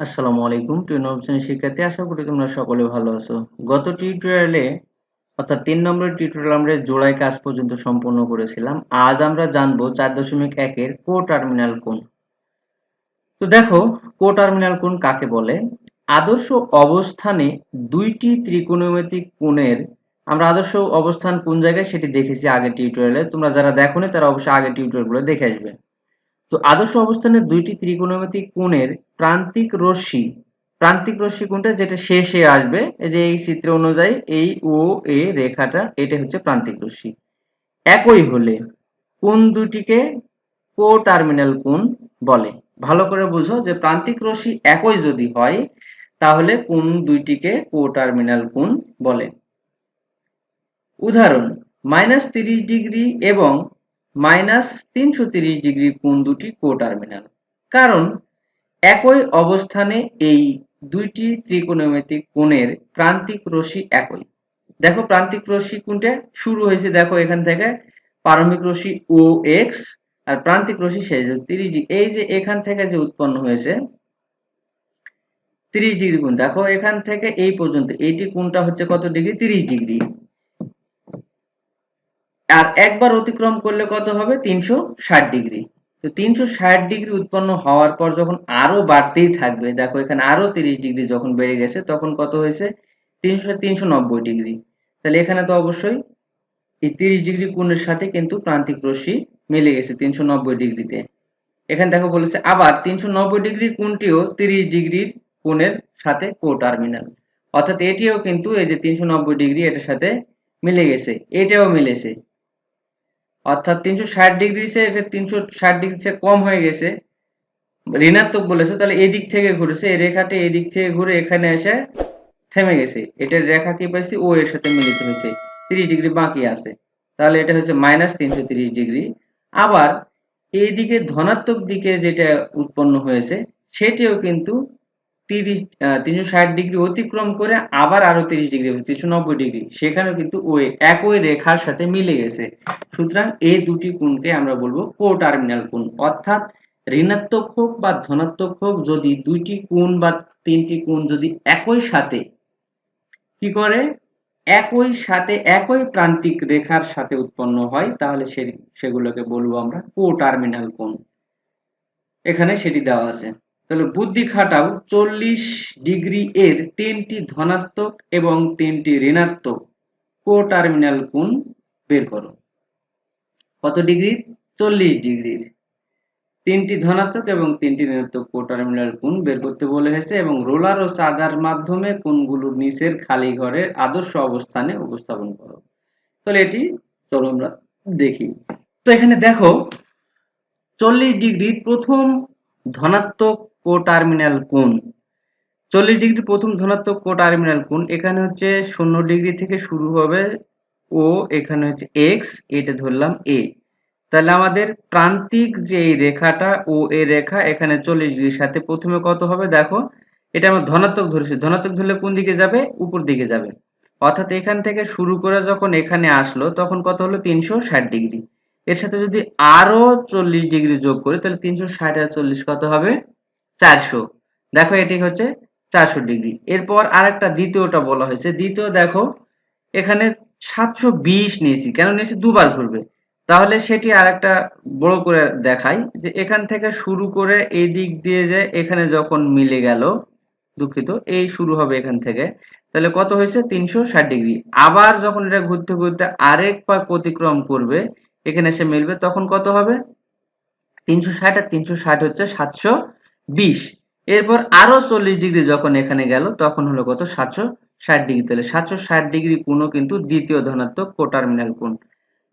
আসসালামু আলাইকুম নবম শ্রেণির শিক্ষার্থী, আশা করি তোমরা সকলে ভালো আছো। গত টিউটোরিয়ালে অর্থাৎ তিন নম্বর টিউটোরিয়াল আমরা জোড়াই কাজ পর্যন্ত সম্পন্ন করেছিলাম। আজ আমরা জানব চার দশমিক একের কো টার্মিনাল কোণ। তো দেখো কো টার্মিনাল কোণ কাকে বলে? আদর্শ অবস্থানে দুইটি ত্রিকোণমিতিক কোণের, আমরা আদর্শ অবস্থান কোন জায়গায় সেটি দেখেছি আগের টিউটোরিয়ালে তোমরা যারা দেখোনি, তারা অবশ্যই আগের টিউটোরিয়ালগুলো দেখে আসবে। তো আদর্শ অবস্থানে দুইটি ত্রিকোণমিতিক কোণের প্রান্তিক রশ্মি প্রান্তিক রশ্মি কোনটা যেটা শেষে আসবে, এই যে এই চিত্র অনুযায়ী এই ও, এ রেখাটা এটা হচ্ছে প্রান্তিক রশ্মি। একই হলে কোন দুটিকে কো টার্মিনাল কোণ বলে? ভালো করে বুঝো যে প্রান্তিক রশ্মি একই যদি হয়, তাহলে কোন দুইটিকে কো টার্মিনাল কোণ বলে? উদাহরণ, মাইনাস তিরিশ ডিগ্রি এবং মাইনাস তিনশো তিরিশ ডিগ্রি কোণ দুটি কোটার্মিনাল। কারণ একই অবস্থানে এই দুইটি ত্রিকোণমিতিক কোণের প্রান্তিক রশ্মি একই। দেখো প্রান্তিক রশ্মি কোনটা? শুরু হয়েছে দেখো এখান থেকে প্রারম্ভিক রশ্মি ও এক্স আর প্রান্তিক রশ্মি শেষ। তিরিশ ডিগ্রি, এই যে এখান থেকে যে উৎপন্ন হয়েছে তিরিশ ডিগ্রি কোণ। দেখো এখান থেকে এই পর্যন্ত, এইটি কোণটা হচ্ছে কত ডিগ্রি? তিরিশ ডিগ্রি। আর একবার অতিক্রম করলে কত হবে? তিনশো ষাট ডিগ্রি। তো তিনশো ষাট ডিগ্রি উৎপন্ন হওয়ার পর যখন আরও বাড়তেই থাকবে, দেখো এখানে আরও তিরিশ ডিগ্রি যখন বেড়ে গেছে, তখন কত হয়েছে? তিনশো তিনশো নব্বই ডিগ্রি। তাহলে এখানে তো অবশ্যই এই তিরিশ ডিগ্রি কোণের সাথে কিন্তু প্রান্তিক রশ্মি মিলে গেছে তিনশো নব্বই ডিগ্রিতে। এখানে দেখো বলেছে আবার তিনশো নব্বই ডিগ্রি কোণটিও তিরিশ ডিগ্রির কোণের সাথে কো টার্মিনাল অর্থাৎ এটিও কিন্তু এই যে তিনশো নব্বই ডিগ্রি এটার সাথে মিলে গেছে, এটাও মিলেছে। অর্থাৎ তিনশো ষাট ডিগ্রি সে তিনশো ষাট ডিগ্রি সে কম হয়ে গেছে। ঋণাত্মক বলেছে, তাহলে এই দিক থেকে ঘুরেছে, এই রেখাটি এই দিক থেকে ঘুরে এখানে এসে থেমে গেছে। এটার রেখা কি পাইছি? ও এর সাথে মিলিত হয়েছে। তিরিশ ডিগ্রি বাকি আছে। তাহলে এটা হচ্ছে মাইনাস তিনশো তিরিশ ডিগ্রি আবার এই দিকে ধনাত্মক দিকে যেটা উৎপন্ন হয়েছে, সেটিও কিন্তু তিরিশ তিনশো ষাট ডিগ্রি অতিক্রম করে আবার আরও তিরিশ ডিগ্রি তিনশো নব্বই ডিগ্রি। সেখানেও কিন্তু ওই একই রেখার সাথে মিলে গেছে। সুতরাং এই দুটি কোণকে আমরা বলব কো টার্মিনাল কোণ। অর্থাৎ ঋণাত্মক হোক বা ধনাত্মক হোক, যদি দুইটি কোণ বা তিনটি কোণ যদি একই সাথে, কি করে? একই সাথে একই প্রান্তিক রেখার সাথে উৎপন্ন হয়, তাহলে সেগুলোকে বলব আমরা কো টার্মিনাল কোণ। এখানে সেটি দেওয়া আছে। তাহলে বুদ্ধি খাটাও, চল্লিশ ডিগ্রি এর তিনটি ধনাত্মক এবং তিনটি ঋণাত্মক। কো টার্মিনাল কোণ বের করো। কত ডিগ্রি? চল্লিশ ডিগ্রির। তিনটি ধনাত্মক এবং তিনটি ঋণাত্মক কো টার্মিনাল কোণ বের করতে বলে হয়েছে এবং রোলার ও চাদার মাধ্যমে কোণগুলোর নিচের খালি ঘরের আদর্শ অবস্থানে উপস্থাপন করো। তাহলে এটি চলো আমরা দেখি। তো এখানে দেখো, চল্লিশ ডিগ্রির প্রথম ধনাত্মক কো টার্মিনাল কোণ। চল্লিশ ডিগ্রি প্রথম ধনাত্মক কো টার্মিনাল কোণ, এখানে হচ্ছে শূন্য ডিগ্রি থেকে শুরু হবে ও এখানে হচ্ছে এক্স এটা ধরলাম এ তাহলে আমাদের প্রান্তিক যে এই রেখাটা, ও এ রেখা, এখানে চল্লিশ ডিগ্রির সাথে প্রথমে কত হবে? দেখো, এটা আমরা ধনাত্মক ধরেছি। ধনাত্মক ধরলে কোন দিকে যাবে? উপর দিকে যাবে। অর্থাৎ এখান থেকে শুরু করে যখন এখানে আসলো, তখন কত হলো? তিনশো ষাট ডিগ্রি। এর সাথে যদি আরও চল্লিশ ডিগ্রি যোগ করি, তাহলে তিনশো ষাট আর চল্লিশ কত হবে? চারশো। দেখো এটি হচ্ছে চারশো ডিগ্রি। এরপর আরেকটা দ্বিতীয়টা বলা হয়েছে। দ্বিতীয় দেখো, এখানে সাতশো বিশ নিয়েছি। কেন নিয়েছি? দুবার ঘুরবে। তাহলে সেটি আরেকটা বড় করে দেখাই যে এখান থেকে শুরু করে এই দিক দিয়ে যে এখানে যখন মিলে গেল, দুঃখিত, এই শুরু হবে এখান থেকে। তাহলে কত হয়েছে? তিনশো ষাট ডিগ্রি। আবার যখন এটা ঘুরতে ঘুরতে আরেক পাক অতিক্রম করবে, এখানে এসে মিলবে, তখন কত হবে? তিনশো ষাট আর তিনশো ষাট হচ্ছে সাতশো বিশ। এরপর আরও চল্লিশ ডিগ্রি যখন এখানে গেল, তখন হলো কত? সাতশো ষাট ডিগ্রি। তাহলে সাতশো ষাট ডিগ্রি কোণও কিন্তু দ্বিতীয় ধনাত্মক কোটার্মিনাল কোণ।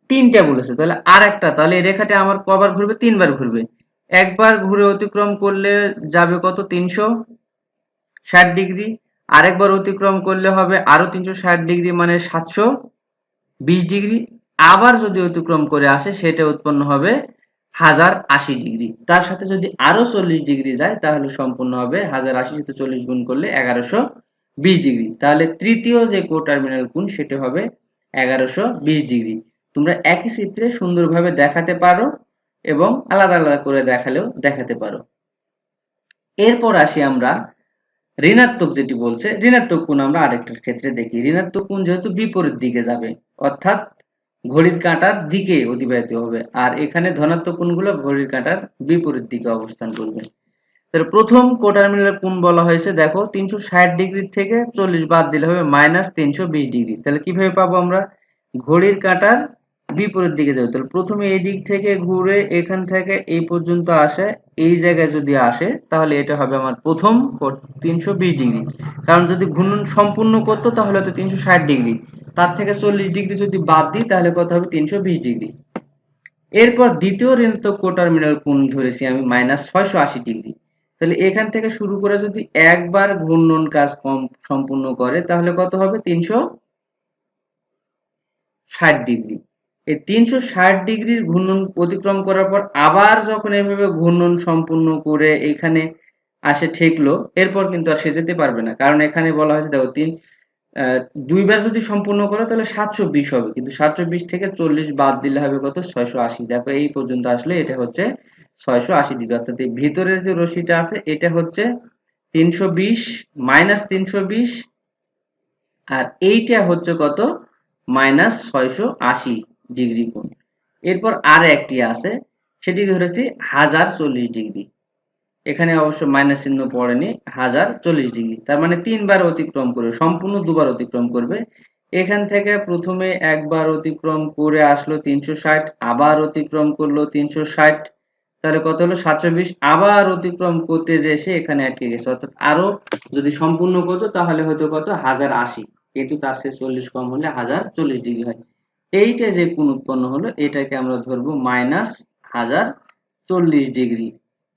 তিনটা বলেছে তাহলে আর একটা তাহলে এই রেখাটা আমার কবার ঘুরবে? তিনবার ঘুরবে। একবার ঘুরে অতিক্রম করলে যাবে কত? তিনশো ষাট ডিগ্রি। আরেকবার অতিক্রম করলে হবে আরও তিনশো ষাট ডিগ্রি মানে সাতশো বিশ ডিগ্রি। আবার যদি অতিক্রম করে আসে, সেটা উৎপন্ন হবে হাজার আশি ডিগ্রি। তার সাথে যদি আরও চল্লিশ ডিগ্রি যায়, তাহলে সম্পূর্ণ হবে হাজার আশি সাথে চল্লিশ গুণ করলে এগারোশো বিশ ডিগ্রি। তাহলে তৃতীয় যে কো টার্মিনাল কোণ, সেটা হবে এগারোশো বিশ ডিগ্রি। তোমরা একই চিত্রে সুন্দরভাবে দেখাতে পারো এবং আলাদা আলাদা করে দেখালেও দেখাতে পারো। এরপর আসি আমরা ঋণাত্মক যেটি বলছে। ঋণাত্মক কোণ আমরা আরেকটার ক্ষেত্রে দেখি। ঋণাত্মক কোণ যেহেতু বিপরীত দিকে যাবে, অর্থাৎ ঘড়ির কাঁটার দিকে অতিবাহিত হবে। আর এখানে ধনাত্মক কোণগুলো ঘড়ির কাঁটার বিপরীত দিকে অবস্থান করবে। তাহলে প্রথম কোটারমিনাল কোণ বলা হয়েছে, দেখো, তিনশো ষাট ডিগ্রি থেকে চল্লিশ বাদ দিলে হবে মাইনাস তিনশো বিশ ডিগ্রি। তাহলে কীভাবে পাবো আমরা? ঘড়ির কাঁটার বিপরীত দিকে যাবে। তাহলে প্রথমে এই দিক থেকে ঘুরে এখান থেকে এই পর্যন্ত আসে, এই জায়গায় যদি আসে, তাহলে এটা হবে আমার প্রথম তিনশো বিশ ডিগ্রি। কারণ যদি ঘূর্ণন সম্পূর্ণ করতো, তাহলে তো তিনশো ষাট ডিগ্রি। তার থেকে চল্লিশ ডিগ্রি যদি বাদ দিই, তাহলে কত হবে? তিনশো বিশ ডিগ্রি। এরপর দ্বিতীয় ঋণাত্মক কোটার্মিনাল কোণ ধরেছি আমি মাইনাস ছয়শো আশি ডিগ্রি। তাহলে এখান থেকে শুরু করে যদি একবার ঘূর্ণন কাজ কম সম্পূর্ণ করে, তাহলে কত হবে? তিনশো ষাট ডিগ্রি। এই তিনশো ষাট ডিগ্রির ঘূর্ণন অতিক্রম করার পর আবার যখন এভাবে ঘূর্ণন সম্পূর্ণ করে এখানে আসে ঠেকলো, এরপর কিন্তু আর সে যেতে পারবে না। কারণ এখানে বলা হয়েছে, দেখো, তিন দুইবার যদি সম্পূর্ণ করে, তাহলে সাতশো বিশ হবে। কিন্তু সাতশো বিশ থেকে চল্লিশ বাদ দিলে হবে কত? ছয়শো আশি। দেখো, এই পর্যন্ত আসলে এটা হচ্ছে ছয়শো আশি ডিগ্রি। অর্থাৎ এই ভিতরের যে রশিটা আছে, এটা হচ্ছে তিনশো বিশ মাইনাস তিনশো বিশ, আর এইটা হচ্ছে কত? মাইনাস ছয়শো আশি। ডিগ্রি কোণ। এরপর আর একটি আছে, সেটি ধরেছি হাজার চল্লিশ ডিগ্রি। এখানে অবশ্য মাইনাস চিহ্ন পড়েনি, হাজার চল্লিশ ডিগ্রি। তার মানে তিনবার অতিক্রম করবে সম্পূর্ণ দুবার অতিক্রম করবে। এখান থেকে প্রথমে একবার অতিক্রম করে আসলো তিনশো ষাট, আবার অতিক্রম করল তিনশো ষাট। তাহলে কত হলো? সাতশো বিশ আবার অতিক্রম করতে যে এসে এখানে আটকে গেছে। অর্থাৎ আরও যদি সম্পূর্ণ করতো, তাহলে হয়তো কত? হাজার আশি। কিন্তু তার সে চল্লিশ কম হলে হাজার চল্লিশ ডিগ্রি হয়। এইটা যে কোন উৎপন্ন হলো, এটাকে আমরা ধরবো মাইনাস হাজার চল্লিশ ডিগ্রি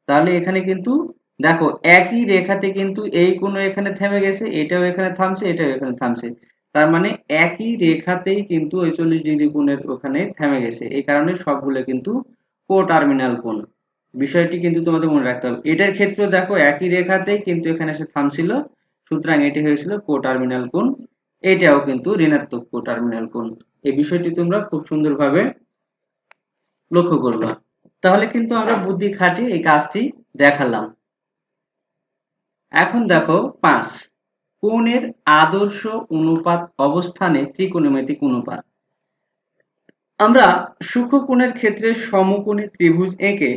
তাহলে এখানে কিন্তু, দেখো, একই রেখাতে কিন্তু এই কোনো এখানে থেমে গেছে, এটাও এখানে থামছে, এটাও এখানে থামছে। তার মানে একই রেখাতেই কিন্তু ওই চল্লিশ ডিগ্রি কোণের ওখানে থেমে গেছে। এই কারণে সবগুলো কিন্তু কো টার্মিনাল কোণ। বিষয়টি কিন্তু তোমাদের মনে রাখতে হবে। এটার ক্ষেত্রে দেখো, একই রেখাতেই কিন্তু এখানে এসে থামছিল, সুতরাং এটি হয়েছিল কো টার্মিনাল কোণ। এটাও কিন্তু ঋণাত্মক কো টার্মিনাল কোণ। এই বিষয়টি তোমরা খুব সুন্দরভাবে লক্ষ্য করবা। তাহলে কিন্তু আমরা বুদ্ধি খাটিয়ে এই কাজটি দেখালাম। এখন দেখো পাঁচ। কোণের আদর্শ অনুপাত অবস্থানে ত্রিকোণমিতিক অনুপাত। আমরা সূক্ষ্ম কোণের ক্ষেত্রে সমকোণী ত্রিভুজ এঁকে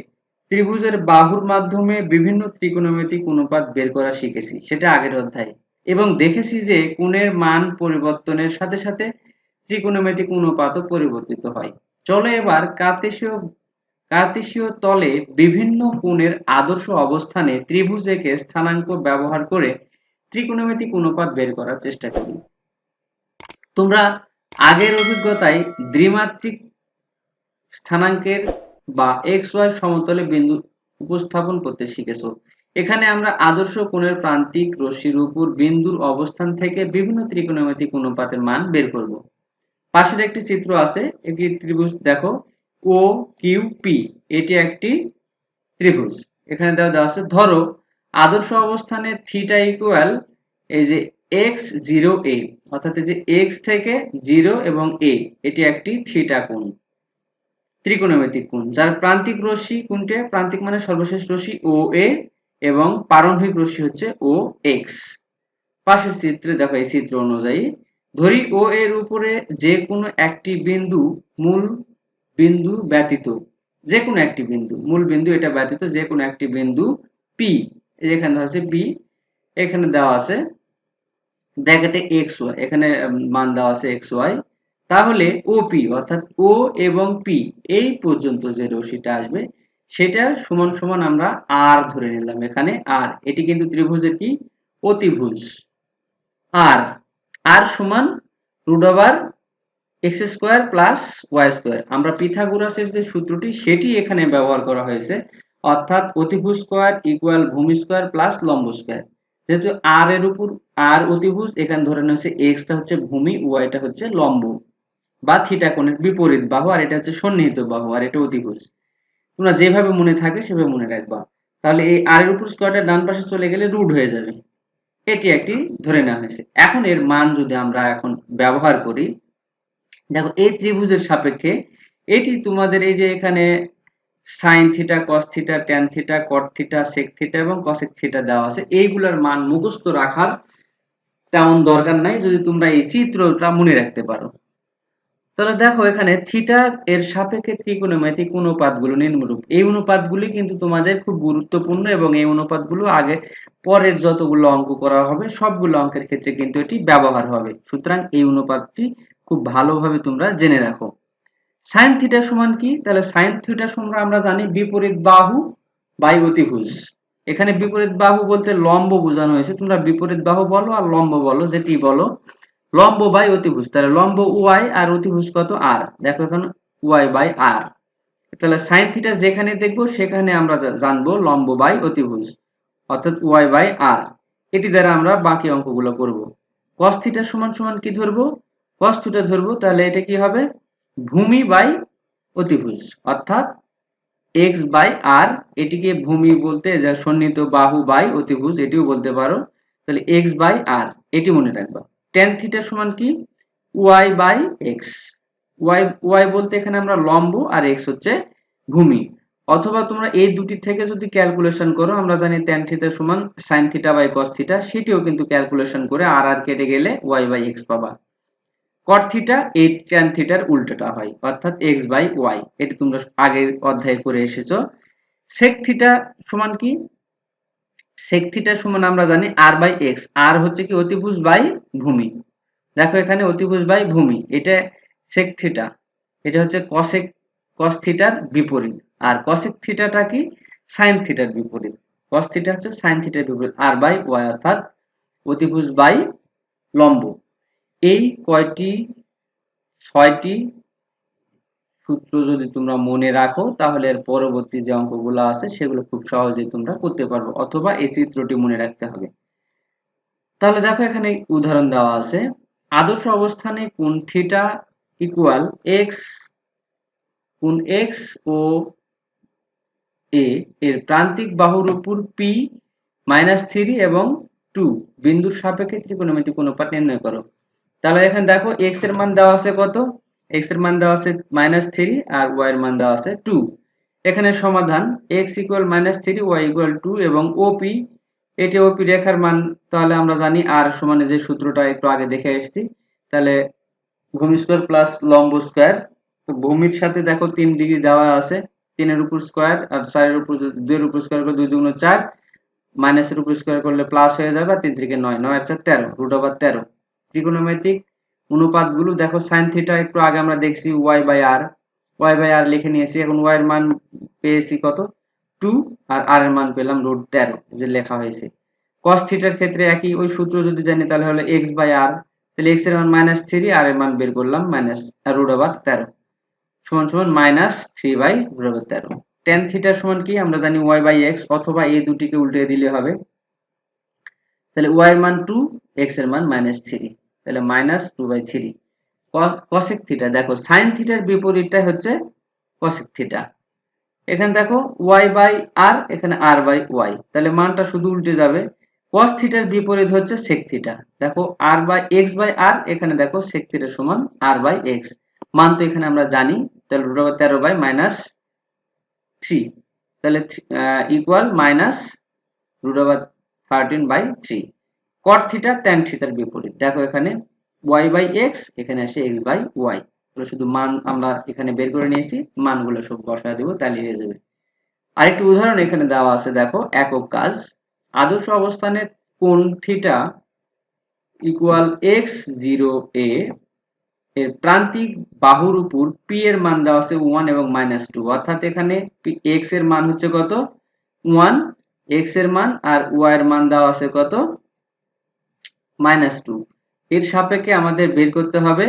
ত্রিভুজের বাহুর মাধ্যমে বিভিন্ন ত্রিকোণমিতিক অনুপাত বের করা শিখেছি। সেটা আগের অধ্যায়ে। এবং দেখেছি যে কোণের মান পরিবর্তনের সাথে সাথে ত্রিকোণমিতিক অনুপাতও পরিবর্তিত হয়। চলো এবার কার্তেশীয় কার্তেশীয় তলে বিভিন্ন কোণের আদর্শ অবস্থানে ত্রিভুজ এঁকে স্থানাঙ্ক ব্যবহার করে ত্রিকোণমিতিক অনুপাত বের করার চেষ্টা করি। তোমরা আগের অভিজ্ঞতায় দ্বিমাত্রিক স্থানাঙ্কের বা এক্স ওয়াই সমতলে বিন্দু উপস্থাপন করতে শিখেছো। এখানে আমরা আদর্শ কোণের প্রান্তিক রশ্মির উপর বিন্দুর অবস্থান থেকে বিভিন্ন ত্রিকোণমিতিক অনুপাতের মান বের করব। পাশের একটি চিত্র আছে, একটি ত্রিভুজ দেখো ও কিউ পি এটি একটি ত্রিভুজ। এখানে দেওয়া দেওয়া আছে, ধরো, আদর্শ অবস্থানে থিটা ইকুয়াল এই যে এক্স জিরো এ অর্থাৎ এই যে এক্স থেকে জিরো এবং এ এটি একটি থিটা কোণ, ত্রিকোণমিতিক কোণ। যার প্রান্তিক রশ্মি কোনটি? প্রান্তিক মানে সর্বশেষ রশ্মি ও এ এবং প্রারম্ভিক রশ্মি হচ্ছে ও এক্স পাশের চিত্রে দেখো, এই চিত্র অনুযায়ী। ধরি ও এর উপরে যে কোনো একটি বিন্দু মূল বিন্দু ব্যতীত, যে কোনো একটি বিন্দু, মূল বিন্দু এটা ব্যতীত, যে কোনো একটি বিন্দু পি এখানে হচ্ছে পি এখানে দেওয়া আছে ব্র্যাকেটে এক্স ওয়াই এখানে মান দেওয়া আছে এক্স ওয়াই তাহলে ওপি অর্থাৎ ও এবং পি এই পর্যন্ত যে রশিটা আসবে সেটার সমান সমান আমরা আর ধরে নিলাম এখানে আর এটি কিন্তু ত্রিভুজের কি? অতিভুজ। আর আর সমান root over X square plus Y square আমরা পিথাগোরাসের যে সূত্রটি, সেটি এখানে ব্যবহার করা হয়েছে। অর্থাৎ অতিভুজ স্কোয়ার ইকুয়াল ভূমি স্কোয়ার প্লাস লম্ব স্কোয়ার যেহেতু আর এর উপর আর অতিভুজ, এখানে ধরে নেওয়া হচ্ছে এক্সটা হচ্ছে ভূমি ওয়াইটা হচ্ছে লম্ব। বা থিটা কোণের বিপরীত বাহু, আর এটা হচ্ছে সন্নিহিত বাহু, আর এটা অতিভুজ। তোমরা যেভাবে মনে থাকে সেভাবে মনে রাখবা। তাহলে এই আর এর উপর স্কোয়ারটা ডান পাশে চলে গেলে রুট হয়ে যাবে। এটি একটি ধরে নেওয়া হয়েছে। এখন এর মান যদি আমরা এখন ব্যবহার করি, দেখো এই ত্রিভুজের সাপেক্ষে এটি তোমাদের এই যে এখানে sine theta cos theta tan theta cot theta sec theta এবং কসেক থিটা দেওয়া আছে, এইগুলোর মান মুখস্থ রাখার তেমন দরকার নাই। যদি তোমরা এই চিত্রটা মনে রাখতে পারো। তাহলে দেখো এখানে থিটা এর সাপেক্ষে ত্রিকোণমিতিক অনুপাতগুলো নিম্নরূপ। এই অনুপাতগুলি কিন্তু তোমাদের খুব গুরুত্বপূর্ণ এবং এই অনুপাতগুলো আগে পরের যতগুলো অঙ্ক করা হবে, সবগুলো অঙ্কের ক্ষেত্রে কিন্তু এটি ব্যবহার হবে। সুতরাং এই অনুপাতটি খুব ভালোভাবে তোমরা জেনে রাখো। সাইন থিটা সমান কি? তাহলে সাইন থিটা সমান আমরা জানি বিপরীত বাহু বাই অতিভুজ। এখানে বিপরীত বাহু বলতে লম্ব বোঝানো হয়েছে। তোমরা বিপরীত বাহু বলো আর লম্ব বলো, যেটি বলো। লম্ব বাই অতিভুজ, তাহলে লম্ব ওয়াই আর অতিভুজ কত আর দেখো এখন ওয়াই বাই আর তাহলে সাইন থিটা যেখানে দেখব, সেখানে আমরা জানব লম্ব বাই অতিভুজ, অর্থাৎ ওয়াই বাই আর এটি দ্বারা আমরা বাকি অঙ্কগুলো করব। কস থিটা সমান সমান কি ধরবো? কস থিটা ধরবো, তাহলে এটা কি হবে? ভূমি বাই অতিভুজ, অর্থাৎ এক্স বাই আর এটিকে ভূমি বলতে সন্নিহিত বাহু বাই অতিভুজ, এটিও বলতে পারো। তাহলে এক্স বাই আর এটি মনে রাখবা। টেন থিটা সমান কি? Y by X Y Y বলতে এখানে আমরা লম্ব আর এক্স হচ্ছে ভূমি। অথবা তোমরা এই দুটি থেকে যদি ক্যালকুলেশন করো, আমরা জানি ট্যান থিটা সমান sine theta by cos theta সেটিও কিন্তু ক্যালকুলেশন করে আর আর কেটে গেলে ওয়াই বাই এক্স পাবা। কট থিটা এই ট্যান থিটার উল্টোটা হয়, অর্থাৎ এক্স বাই ওয়াই এটি তোমরা আগের অধ্যায়ে করে এসেছ। সেক থিটা সমান কি? সেক থিটা সমান আমরা জানি আর বাই এক্স আর হচ্ছে কি অতিভুজ বাই ভূমি। দেখো এখানে অতিভুজ বাই ভূমি, এটা সেক থিটা এটা হচ্ছে কসেক কস থিটার বিপরীত। আর কসেক থিটাটা কি? সাইন থিটার বিপরীত। কস থিটা হচ্ছে সাইন থিটার বিপরীত আর বাই ওয়াই অর্থাৎ অতিভুজ বাই লম্ব। এই কয়টি, ছয়টি সূত্র যদি তোমরা মনে রাখো, তাহলে এর পরবর্তী যে অঙ্কগুলো আছে, সেগুলো খুব সহজেই তোমরা করতে পারবে, অথবা এই চিত্রটি মনে রাখতে হবে। তাহলে দেখো এখানে উদাহরণ দেওয়া আছে। আদর্শ অবস্থানে কোন থিটা ইকুয়াল এক্স কোন এক্স ও এ এর প্রান্তিক বাহুর উপর পি মাইনাস থ্রি এবং টু বিন্দুর সাপেক্ষে ত্রিকোণমিতিক অনুপাত নির্ণয় করো। তাহলে এখানে দেখো এক্সের মান দেওয়া আছে কত? এক্সের মান দেওয়া আছে মাইনাস থ্রি আর ওয়াই এর মান দেওয়া আছে টু এখানে সমাধান X equal minus three Y equal two এবং ওপি এটি ওপি রেখার মান, তাহলে আমরা জানি আর সমানে যে সূত্রটা একটু আগে দেখে এসেছি। তাহলে ভূমি স্কোয়ার প্লাস লম্ব স্কোয়ার। তো ভূমির সাথে দেখো তিন ডিগ্রি দেওয়া আছে, তিনের উপর স্কোয়ার আর চারের উপর দুইয়ের উপর স্কোয়ার করে দুই দুগুণ চার মাইনাসের উপর স্কোয়ার করলে প্লাস হয়ে যাবে আর তিন থেকে নয় নয় চার তেরো রুট ওভার তেরো। ত্রিকোণমিতিক অনুপাতগুলো দেখো সাইন থিটা একটু আগে আমরা দেখছি Y by R Y by R লিখে নিয়েছি, এখন ওয়াই এর মান পেয়েছি কত? টু আর আর এর মান পেলাম রুট তেরো, যে লেখা হয়েছে। কস থিটার ক্ষেত্রে একই, ওই সূত্র যদি জানি তাহলে হলো এক্স বাই আর তাহলে এক্সের মান মাইনাস থ্রি আর এর মান বের করলাম মাইনাস রুট ওভার তেরো, সমান সমান minus three by root over তেরো। টেন থিটার সমান কি? আমরা জানি ওয়াই বাই এক্স অথবা এই দুটিকে উল্টে দিলে হবে। তাহলে ওয়াই এর মান টু এক্সের মান মাইনাস থ্রি তাহলে minus two by three cosec theta দেখো সাইন থিটার বিপরীতটা হচ্ছে কসেক থিটা এখানে দেখো ওয়াই বাই আর এখানে আর বাই ওয়াই তাহলে মানটা শুধু উল্টে যাবে। কস থিটার বিপরীত হচ্ছে সেক থিটা দেখো R by X by R এখানে দেখো সেক থিটার সমান আর বাই এক্স মান তো এখানে আমরা জানি, তাহলে তেরো বাই মাইনাস থ্রি তাহলে equal minus root over thirteen by three cot theta tan থিটার বিপরীত। দেখো এখানে ওয়াই বাই এক্স এখানে আসে এক্স বাই ওয়াই শুধু মান আমরা এখানে বের করে নিয়েছি, মানগুলো সব বসায় দেবো তাহলে হয়ে যাবে। আরেকটি উদাহরণ এখানে দেওয়া আছে, দেখো, একক কাজ। আদর্শ অবস্থানে কোন theta equal X zero A এর প্রান্তিক বাহুর উপর পি এর মান দেওয়া আছে ওয়ান এবং মাইনাস টু অর্থাৎ এখানে এক্সের মান হচ্ছে কত? ওয়ান এক্সের মান আর ওয়াই এর মান দেওয়া আছে কত? মাইনাস টু এর সাপেক্ষে আমাদের বের করতে হবে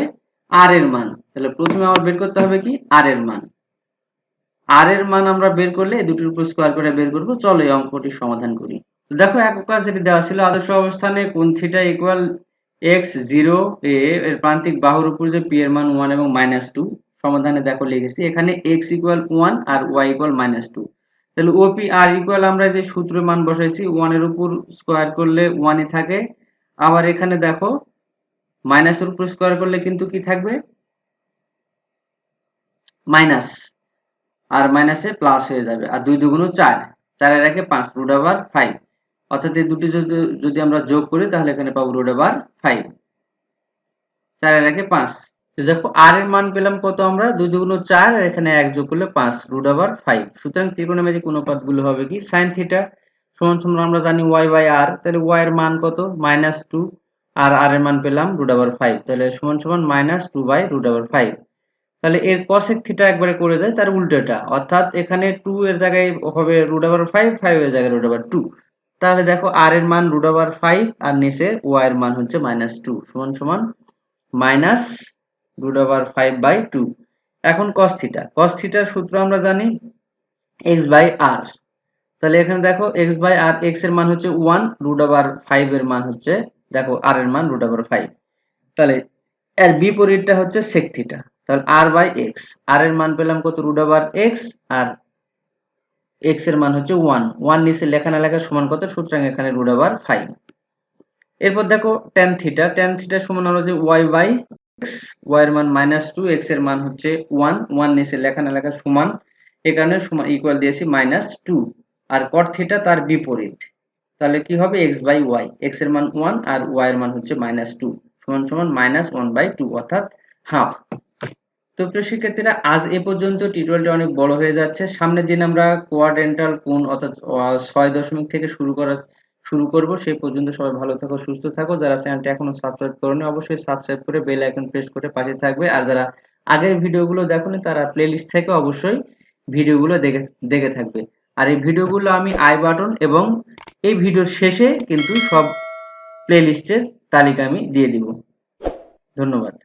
আর এর মান। তাহলে প্রথমে আমার বের করতে হবে কি? আর এর মান। আর এর মান আমরা বের করলে দুটির উপর স্কোয়ার করে বের করব। চলো এই অঙ্কটি সমাধান করি। দেখো একক কাজ যেটি দেওয়া ছিল আদর্শ অবস্থানে কোন theta equal X zero A এর প্রান্তিক বাহুর উপর যে পি এর মান ওয়ান এবং মাইনাস টু সমাধানে দেখো লিখেছি এখানে এক্স ইকুয়াল ওয়ান আর ওয়াই ইকুয়াল মাইনাস টু তাহলে ওপি আর ইকুয়াল আমরা যে সূত্রের মান বসাইছি ওয়ানের উপর স্কোয়ার করলে ওয়ানই থাকে। আবার এখানে দেখো মাইনাসের উপর স্কোয়ার করলে কিন্তু কি থাকবে? মাইনাস আর মাইনাসে প্লাস হয়ে যাবে, আর দুই দুগুণ চার চারের একে পাঁচ রুট ওভার ফাইভ অর্থাৎ এই দুটি যদি যদি আমরা যোগ করি, তাহলে এখানে পাবো রুট ওভার ফাইভ চারের একে পাঁচ দেখো আর এর মান পেলাম কত আমরা? দুই দুগুণ চার, আর এখানে এক যোগ করলে পাঁচ রুট ওভার ফাইভ সুতরাং ত্রিকোণমিতিক অনুপাতগুলো হবে কি? সাইন থিটা সমান সমান আমরা জানি ওয়াই বাই আর তাহলে ওয়াই এর মান কত? মাইনাস টু আর আর এর মান পেলাম রুট ওভার ফাইভ তাহলে সমান সমান minus two by root over five তাহলে এর কসেক থিটা একবারে করে যায়, তার উল্টোটা, অর্থাৎ এখানে টু এর জায়গায় হবে রুট ওভার ফাইভ ফাইভ এর জায়গায় রুট ওভার টু তাহলে দেখো আর এর মান রুট ওভার ফাইভ আর নিচে ওয়াই এর মান হচ্ছে মাইনাস টু সমান সমান minus root over five by two এখন কস থিটা কস থিটার সূত্র আমরা জানি এক্স বাই আর তাহলে এখানে দেখো এক্স বাই আর এক্সের মান হচ্ছে ওয়ান রুট ওভার ফাইভ এর মান হচ্ছে, দেখো আর এর মান রুট ওভার ফাইভ তাহলে এর বিপরীতটা হচ্ছে সেক থিটা তাহলে আর বাই এক্স আর এর মান পেলাম কত রুট ওভার এক্স আর এক্সের মান হচ্ছে ওয়ান ওয়ান নিচে লেখা না লেখা সমান কত? সুতরাং এখানে রুট আবার ফাইভ এরপর দেখো টেন থিটা টেন থিটা সমান হলো যে ওয়াই বাই এক্স ওয়াই এর মান মাইনাস টু এক্সের মান হচ্ছে ওয়ান ওয়ান নিচে লেখা না লেখা সমান। এ কারণে সমান ইকুয়াল দিয়েছি মাইনাস টু আর কট থিটা তার বিপরীত। তাহলে কি হবে? এক্স বাই ওয়াই এক্সের মান ওয়ান আর ওয়াই এর মান হচ্ছে মাইনাস টু সমান সমান মাইনাস ওয়ান বাই টু অর্থাৎ হাফ তো প্রিয় শিক্ষার্থীরা, আজ এ পর্যন্ত টিউটোরিয়ালটা অনেক বড় হয়ে যাচ্ছে। সামনের দিন আমরা কোয়াড্রেন্টাল কোণ অর্থাৎ ছয় দশমিক থেকে শুরু করা, শুরু করব। সেই পর্যন্ত সবাই ভালো থাকো, সুস্থ থাকো। যারা চ্যানেলটি এখনও সাবস্ক্রাইব করোনি, অবশ্যই সাবস্ক্রাইব করে বেল আইকন প্রেস করে পাশে থাকবে। আর যারা আগের ভিডিওগুলো দেখোনি, তারা প্লেলিস্ট থেকে অবশ্যই ভিডিওগুলো দেখে দেখে থাকবে। আর এই ভিডিওগুলো আমি আই বাটন এবং এই ভিডিওর শেষে কিন্তু সব প্লেলিস্টের তালিকা আমি দিয়ে দিব। ধন্যবাদ।